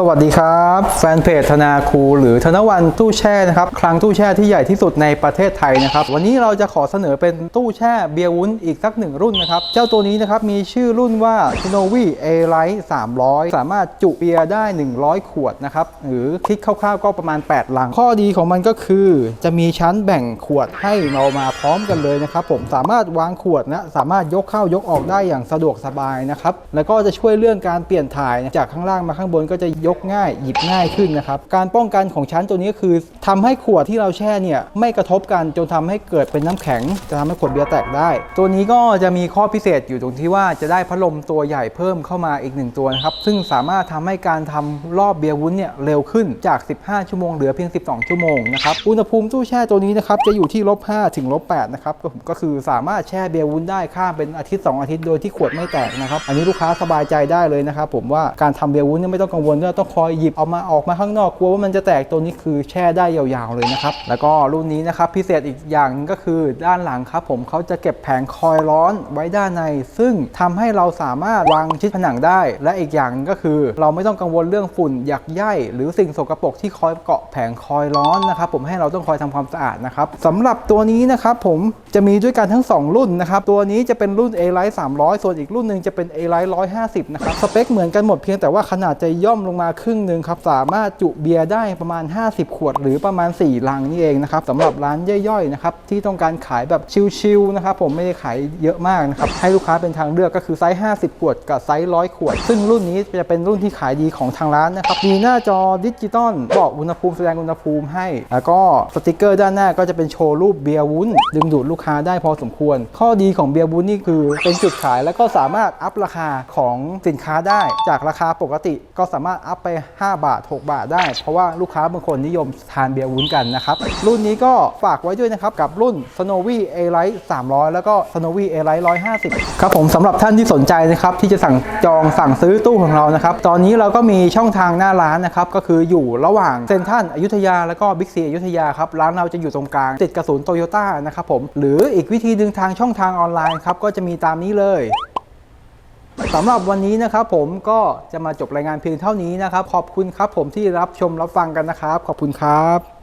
สวัสดีครับ แฟนเพจธนาคูหรือธนวันตู้แช่นะครับคลังตู้แช่ที่ใหญ่ที่สุดในประเทศไทยนะครับวันนี้เราจะขอเสนอเป็นตู้แช่เบียร์วุ้นอีกสักหนึ่งรุ่นนะครับเจ้าตัวนี้นะครับมีชื่อรุ่นว่า t i n o v i A Light 300 สามารถจุเบียร์ได้ 100 ขวดนะครับหรือคิดคร่าวๆก็ประมาณ 8 ลัง ข้อดีของมันก็คือ จะมีชั้นแบ่งขวดให้เรามาพร้อมกันเลยนะครับผมสามารถวางขวดนะสามารถยกเข้ายกออกได้อย่างสะดวกสบายนะครับแล้วก็จะช่วยเรื่องการเปลี่ยนถ่ายนะจากข้างล่างมาข้างบนก็จะยยกง่าย หยิบง่ายขึ้นนะครับ การป้องกันของชั้นตัวนี้คือทำให้ขวดที่เราแช่เนี่ยไม่กระทบกันจนทำให้เกิดเป็นน้ำแข็ง จะทำให้ขวดเบียร์แตกได้ ตัวนี้ก็จะมีข้อพิเศษอยู่ตรงที่ว่าจะได้พัดลมตัวใหญ่เพิ่มเข้ามาอีกหนึ่งตัวนะครับซึ่งสามารถทำให้การทำรอบเบียร์วุ้นเนี่ยเร็วขึ้นจาก 15 ชั่วโมงเหลือเพียง 12 ชั่วโมงนะครับอุณหภูมิตู้แช่ตัวนี้นะครับจะอยู่ที่ลบ5ถึงลบ8นะครับก็คือสามารถแช่เบียร์วุ้นได้ข้ามเป็นอาทิตย์ 2 อาทิตย์โดยที่ขวดไม่แตกนะครับอันนี้ลูกค้าสบายใจได้เลยนะครับผมว่าการทำเบียร์วุ้นไม่ต้องกังวลว่าต้องคอยหยิบเอามาออกมาข้างนอกกลัวว่ามันจะแตกตัวนี้คือแช่ได้ยาวๆเลยนะครับแล้วก็รุ่นนี้นะครับพิเศษอีกอย่างก็คือด้านหลังครับผมเขาจะเก็บแผงคอยล์ร้อนไว้ด้านใน ซึ่งทำให้เราสามารถวางชิดผนังได้ และอีกอย่างก็คือ เราไม่ต้องกังวลเรื่องฝุ่นหยักใยหรือสิ่งสกปรกที่คอยเกาะแผงคอยล์ร้อนนะครับผมให้เราต้องคอยทำความสะอาดนะครับสำหรับตัวนี้นะครับผมจะมีด้วยกันทั้ง 2 รุ่นนะครับตัวนี้จะเป็นรุ่น A Light 300 ส่วนอีกรุ่นหนึ่งจะเป็น A Light 150 นะครับสเปคเหมือนกันหมดเพียงแต่ว่าขนาดจะย่อมลงมาครึ่งหนึ่งครับสามารถจุเบียร์ได้ประมาณ 50 ขวด หรือประมาณ 4 ลังนี่เองนะครับสำหรับร้านย่อยๆนะครับที่ต้องการขายแบบชิลๆนะครับผมไม่ได้ขายเยอะมากนะครับให้ลูกค้าเป็นทางเลือกก็คือไซส์ 50 ขวดกับไซส์100ขวด ซึ่งรุ่นนี้จะเป็นรุ่นที่ขายดีของทางร้านนะครับมีหน้าจอดิจิตอลบอกอุณหภูมิแสดงอุณหภูมิให้ แล้วก็สติกเกอร์ด้านหน้าก็จะเป็นโชว์รูปเบียร์วุ้น ดึงดูดลูกค้าได้พอสมควร ข้อดีของเบียร์วุ้นนี่คือเป็นจุดขายแล้วก็สามารถอัพราคาของสินค้าได้ จากราคาปกติก็สามารถอัพไป 5 บาท 6 บาทได้ เพราะว่าลูกค้าบางคนนิยมทานเบียร์วุ้นกันนะครับ รุ่นนี้ก็ฝากไว้ด้วยนะครับ กับรุ่น Snowy A Light 300 แล้วก็ Snowy A Light 150 ครับผมสำหรับท่านที่สนใจนะครับ ที่จะสั่งจองสั่งซื้อตู้ของเรานะครับ ตอนนี้เราก็มีช่องทางหน้าร้านนะครับ ก็คืออยู่ระหว่างเซ็นทรัลอยุธยาแล้วก็บิ๊กซีอยุธยาครับร้านเราจะอยู่ตรงกลางติดกระสุนโตโยต้านะครับผมหรืออีกวิธีหนึ่งทางช่องทางออนไลน์ครับก็จะมีตามนี้เลย สำหรับวันนี้นะครับผมก็จะมาจบรายงานเพียงเท่านี้นะครับ ขอบคุณครับผมที่รับชมรับฟังกันนะครับ ขอบคุณครับ